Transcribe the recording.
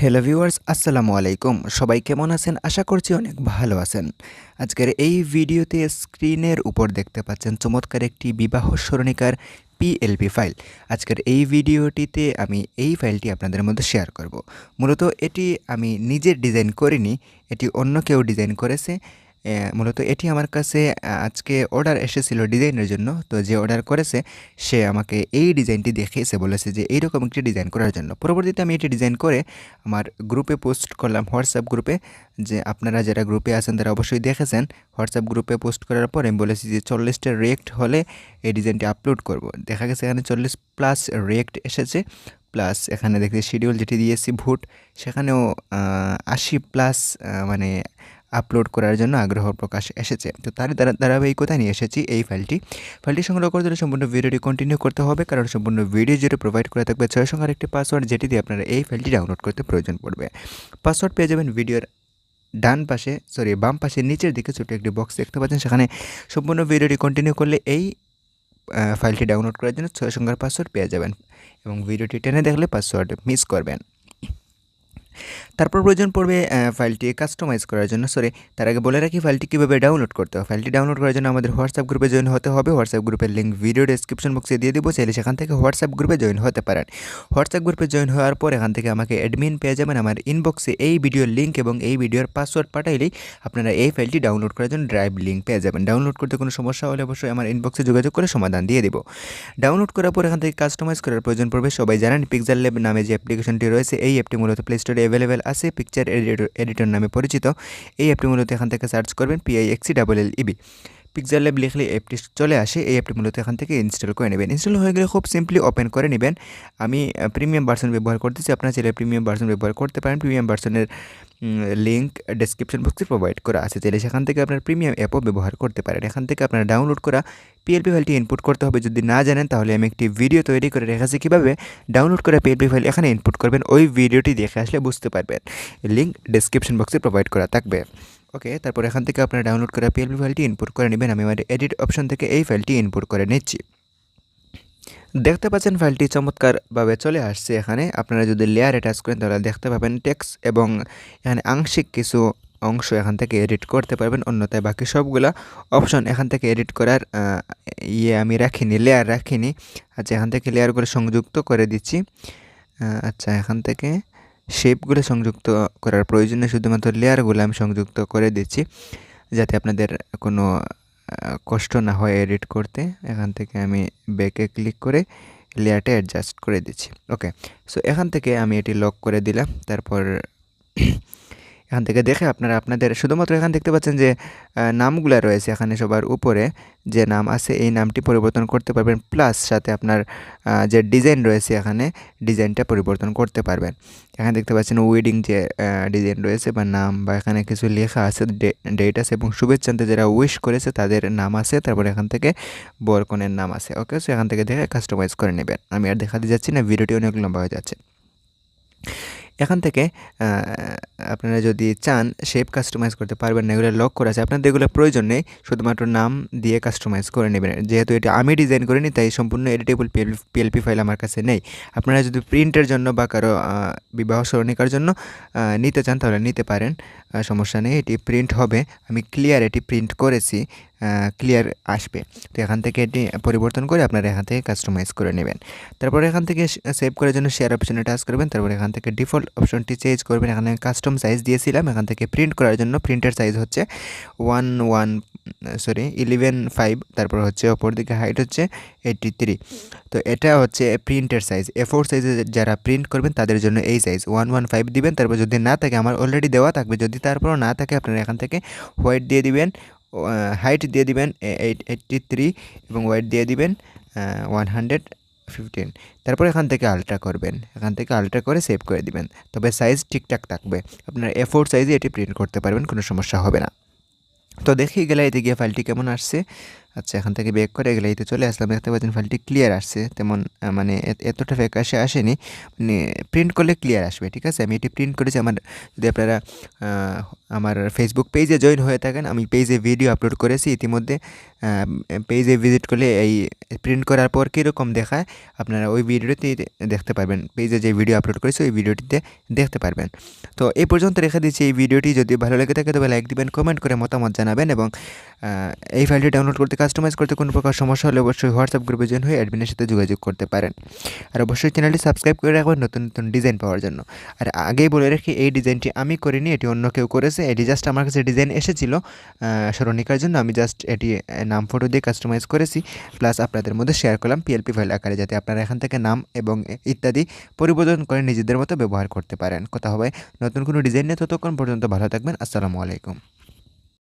Hello viewers আসসালামু আলাইকুম সবাই কেমন আছেন? আশা করছি অনেক ভালো আছেন। আজকের এই ভিডিওতে স্ক্রিনের উপর দেখতে পাচ্ছেন চমৎকার একটি বিবাহ স্মরণিকার পিএলপি ফাইল আজকের এই ভিডিওটিতে আমি এই ফাইলটি আপনাদের মধ্যে শেয়ার করব। মূলত এটি আমি নিজের ডিজাইন করিনি, এটি অন্য কেউ ডিজাইন করেছে। মূলত এটি আমার কাছে আজকে অর্ডার এসেছিল ডিজাইনের জন্য। তো যে অর্ডার করেছে, সে আমাকে এই ডিজাইনটি দেখিয়েছে, বলেছে যে এইরকম একটি ডিজাইন করার জন্য। পরবর্তীতে আমি এটি ডিজাইন করে আমার গ্রুপে পোস্ট করলাম হোয়াটসঅ্যাপ গ্রুপে যে আপনারা যারা গ্রুপে আছেন, তারা অবশ্যই দেখেছেন। হোয়াটসঅ্যাপ গ্রুপে পোস্ট করার পর আমি বলেছি যে চল্লিশটা রিয়েক্ট হলে এই ডিজাইনটি আপলোড করব। দেখা গেছে এখানে চল্লিশ প্লাস রিয়েক্ট এসেছে প্লাস এখানে দেখছি শিডিউল যেটি দিয়েছি ভোট, সেখানেও আশি প্লাস মানে আপলোড করার জন্য আগ্রহ প্রকাশ এসেছে। তো তার দ্বারা ধারাবাহিকতায় নিয়ে এসেছি এই ফাইলটি ফাইলটি সংগ্রহ করতে হলে সম্পূর্ণ ভিডিওটি কন্টিনিউ করতে হবে, কারণ সম্পূর্ণ ভিডিও জুড়ে প্রোভাইড করে থাকবে ছয় সংখ্যার একটি পাসওয়ার্ড যেটি দিয়ে আপনারা এই ফাইলটি ডাউনলোড করতে প্রয়োজন পড়বে। পাসওয়ার্ড পেয়ে যাবেন ভিডিওর ডান পাশে সরি বাম পাশে নিচের দিকে ছোটো একটি বক্স দেখতে পাচ্ছেন। সেখানে সম্পূর্ণ ভিডিওটি কন্টিনিউ করলে এই ফাইলটি ডাউনলোড করার জন্য ছয় সংখ্যার পাসওয়ার্ড পেয়ে যাবেন এবং ভিডিওটি টেনে দেখলে পাসওয়ার্ড মিস করবেন। তারপর প্রয়োজন পড়বে ফাইলটি কাস্টমাইজ করার জন্য। সরি তার আগে বলে রাখি, ফাইলটি কীভাবে ডাউনলোড করতে হবে ফাইলটি ডাউনলোড করার জন্য আমাদের হোয়াটসঅ্যাপ গ্রুপে জয়েন হতে হবে। হোয়াটসঅ্যাপ গ্রুপের লিঙ্ক ভিডিও ডেসক্রিপশন বক্সে দিয়ে দেবো। চাইলে সেখান থেকে হোয়াটসঅ্যাপ গ্রুপে জয়েন হতে পারেন। হোয়াটসঅ্যাপ গ্রুপে জয়েন হওয়ার পর এখান থেকে আমাকে অ্যাডমিন পেয়ে যাবেন। আমার ইনবক্সে এই ভিডিওর লিঙ্ক এবং এই ভিডিওর পাসওয়ার্ড পাঠাইলেই আপনারা এই ফাইলটি ডাউনলোড করার জন্য ড্রাইভ লিঙ্ক পেয়ে যাবেন। ডাউনলোড করতে কোনো সমস্যা হলে অবশ্যই আমার ইনবক্সে যোগাযোগ করে সমাধান দিয়ে দেবো। ডাউনলোড করার পর এখান থেকে কাস্টমাইজ করার প্রয়োজন পড়বে। সবাই জানেন পিকচার ল্যাব নামে যে অ্যাপ্লিকেশনটি রয়েছে, এই অ্যাপটি মূলত প্লে স্টোরে অ্যাভেলেবেল আছে পিকচার এডিটর এডিটর নামে পরিচিত। এই অ্যাপটি মূলত এখান থেকে সার্চ করবেন P I X E double L E B picture lab লিখলে অ্যাপটি চলে আসে, এই অ্যাপটি মূলত এখান থেকে ইনস্টল করে নেবেন। ইনস্টল হয়ে গেলে খুব সিম্পলি ওপেন করে নেবেন। আমি প্রিমিয়াম ভার্সন ব্যবহার করতেছি, আপনারা চাইলে প্রিমিয়াম ভার্সন ব্যবহার করতে পারেন। প্রিমিয়াম ভার্সনের লিঙ্ক ডেসক্রিপশন বক্সে প্রোভাইড করা আছে। চাইলে সেখান থেকে আপনার প্রিমিয়াম অ্যাপও ব্যবহার করতে পারেন। এখান থেকে আপনারা ডাউনলোড করা পিএলপি ফাইলটি ইনপুট করতে হবে। যদি না জানেন, তাহলে আমি একটি ভিডিও তৈরি করে রেখেছি কীভাবে? ডাউনলোড করা পিএলপি ফাইল এখানে ইনপুট করবেন। ওই ভিডিওটি দেখে আসলে বুঝতে পারবেন। লিঙ্ক ডেসক্রিপশন বক্সে প্রোভাইড করা থাকবে। ওকে তারপর এখান থেকে আপনারা ডাউনলোড করা পিএলপি ফাইলটি ইনপুট করে নেবেন। আমি আমার এডিট অপশন থেকে এই ফাইলটি ইনপুট করে নিচ্ছি। দেখতে পাচ্ছেন ফাইলটি চমৎকারভাবে চলে আসছে এখানে। আপনারা যদি লেয়ারে টাচ করেন, তাহলে দেখতে পাবেন টেক্স এবং এখানে আংশিক কিছু অংশ এখান থেকে এডিট করতে পারবেন। অন্যথায় বাকি সবগুলা অপশন এখান থেকে এডিট করার ইয়ে আমি রাখিনি লেয়ার রাখিনি। আচ্ছা এখান থেকে লেয়ারগুলো সংযুক্ত করে দিচ্ছি। আচ্ছা এখান থেকে শেপগুলো সংযুক্ত করার প্রয়োজনে শুধুমাত্র লেয়ারগুলো আমি সংযুক্ত করে দিচ্ছি, যাতে আপনাদের কোনো কষ্ট না হয় এডিট করতে। এখান থেকে আমি ব্যাকে ক্লিক করে লেয়ারটা অ্যাডজাস্ট করে দিচ্ছি। ওকে সো এখান থেকে আমি এটি লক করে দিলাম। তারপর এখান থেকে দেখে আপনারা আপনাদের, শুধুমাত্র এখানে দেখতে পাচ্ছেন যে নামগুলো রয়েছে এখানে সবার উপরে, যে নাম আছে এই নামটি পরিবর্তন করতে পারবেন প্লাস সাথে আপনার যে ডিজাইন রয়েছে এখানে, ডিজাইনটা পরিবর্তন করতে পারবেন। এখানে দেখতে পাচ্ছেন ওয়েডিং যে ডিজাইন রয়েছে বা নাম বা এখানে কিছু লেখা আছে ডেট আছে এবং শুভেচ্ছান্তে যারা উইশ করেছে তাদের নাম আছে, তারপর এখান থেকে বরকনের নাম আছে ওকে সো এখান থেকে দেখে কাস্টমাইজ করে নেবেন। আমি আর দেখাতে যাচ্ছি না, ভিডিওটি অনেক লম্বা হয়ে যাচ্ছে। এখান থেকে আপনারা যদি চান শেপ কাস্টমাইজ করতে পারবেন না, এগুলো লক করা আছে, আপনাদের এগুলো প্রয়োজন নেই, শুধুমাত্র নাম দিয়ে কাস্টমাইজ করে নেবেন। যেহেতু এটা আমি ডিজাইন করিনি, তাই সম্পূর্ণ এডিটেবল পিএলপি ফাইল আমার কাছে নেই। আপনারা যদি প্রিন্টের জন্য বা কারও বিবাহ স্মরণিকার জন্য নিতে চান, তাহলে নিতে পারেন। সমস্যা নেই, এটি প্রিন্ট হবে। আমি ক্লিয়ার এটি প্রিন্ট করেছি ক্লিয়ার আসবে। তো এখান থেকে এটি পরিবর্তন করে আপনারা এখান থেকে কাস্টমাইজ করে নেবেন। তারপর এখান থেকে সেভ করার জন্য শেয়ার অপশনে টাচ করবেন। তারপর এখান থেকে ডিফল্ট অপশনটি চেঞ্জ করবেন। এখানে কাস্টম সাইজ দিয়েছিলাম। এখান থেকে প্রিন্ট করার জন্য প্রিন্টের সাইজ হচ্ছে one one sorry eleven five তারপর হচ্ছে অপর দিকে হাইট হচ্ছে এইটটি থ্রি তো এটা হচ্ছে প্রিন্টের সাইজ এ ফোর সাইজে যারা প্রিন্ট করবেন, তাদের জন্য এই সাইজ ওয়ান ওয়ান ফাইভ দিবেন। তারপর যদি না থাকে, আমার অলরেডি দেওয়া থাকবে, যদি তারপরও না থাকে, আপনারা এখান থেকে হোয়াইট দিয়ে দিবেন হাইট দিয়ে দিবেন এইট এইটটি থ্রি এবং ওয়াইট দিয়ে দিবেন ওয়ান হান্ড্রেড ফিফটিন তারপর এখান থেকে আলট্রা করবেন, এখান থেকে আলট্রা করে সেভ করে দিবেন। তবে সাইজ ঠিকঠাক থাকবে। আপনার এ ফোর সাইজে এটি প্রিন্ট করতে পারবেন, কোনো সমস্যা হবে না। তো দেখি গেলে এতে গিয়ে ফাইলটি কেমন আসছে। আচ্ছা এখান থেকে ব্যাক করে গেলে এই তো চলে আসলাম। দেখতে পাচ্ছেন ফাইলটি ক্লিয়ার আসছে। তেমন মানে এত- এতটা ফ্যাকাশে আসেনি। মানে প্রিন্ট করলে ক্লিয়ার আসবে, ঠিক আছে? আমি এটি প্রিন্ট করেছি আমার, যদি আপনারা আমার ফেসবুক পেজে জয়েন হয়ে থাকেন, আমি পেজে ভিডিও আপলোড করেছি ইতিমধ্যে। পেজে ভিজিট করলে এই প্রিন্ট করার পর কীরকম দেখায়, আপনারা ওই ভিডিওটি দেখতে পারবেন। পেজে যে ভিডিও আপলোড করেছি, ওই ভিডিওটিতে দেখতে পারবেন। তো এই পর্যন্ত রেখে দিচ্ছি এই ভিডিওটি যদি ভালো লেগে থাকে, তবে লাইক দিবেন কমেন্ট করে মতামত জানাবেন এবং এই ফাইলটি ডাউনলোড করতে কাস্টমাইজ করতে কোনো প্রকার সমস্যা হলে অবশ্যই হোয়াটসঅ্যাপ গ্রুপে জয়েন হয়ে অ্যাডমিনের সাথে যোগাযোগ করতে পারেন। আর অবশ্যই চ্যানেলটি সাবস্ক্রাইব করে রাখবেন নতুন নতুন ডিজাইন পাওয়ার জন্য। আর আগেই বলে রাখি, এই ডিজাইনটি আমি করিনি, এটি অন্য কেউ করেছে। এটি জাস্ট আমার কাছে ডিজাইন এসেছিল স্মরণিকার জন্য। আমি জাস্ট এটি নাম ফটো দিয়ে কাস্টমাইজ করেছি। প্লাস আপনাদের মধ্যে শেয়ার করলাম পিএলপি ফাইল আকারে, যাতে আপনারা এখান থেকে নাম এবং ইত্যাদি পরিবর্তন করে নিজেদের মতো ব্যবহার করতে পারেন। কথা হবে, নতুন কোনো ডিজাইন নিয়ে ততক্ষণ পর্যন্ত ভালো থাকবেন। আসসালামু আলাইকুম।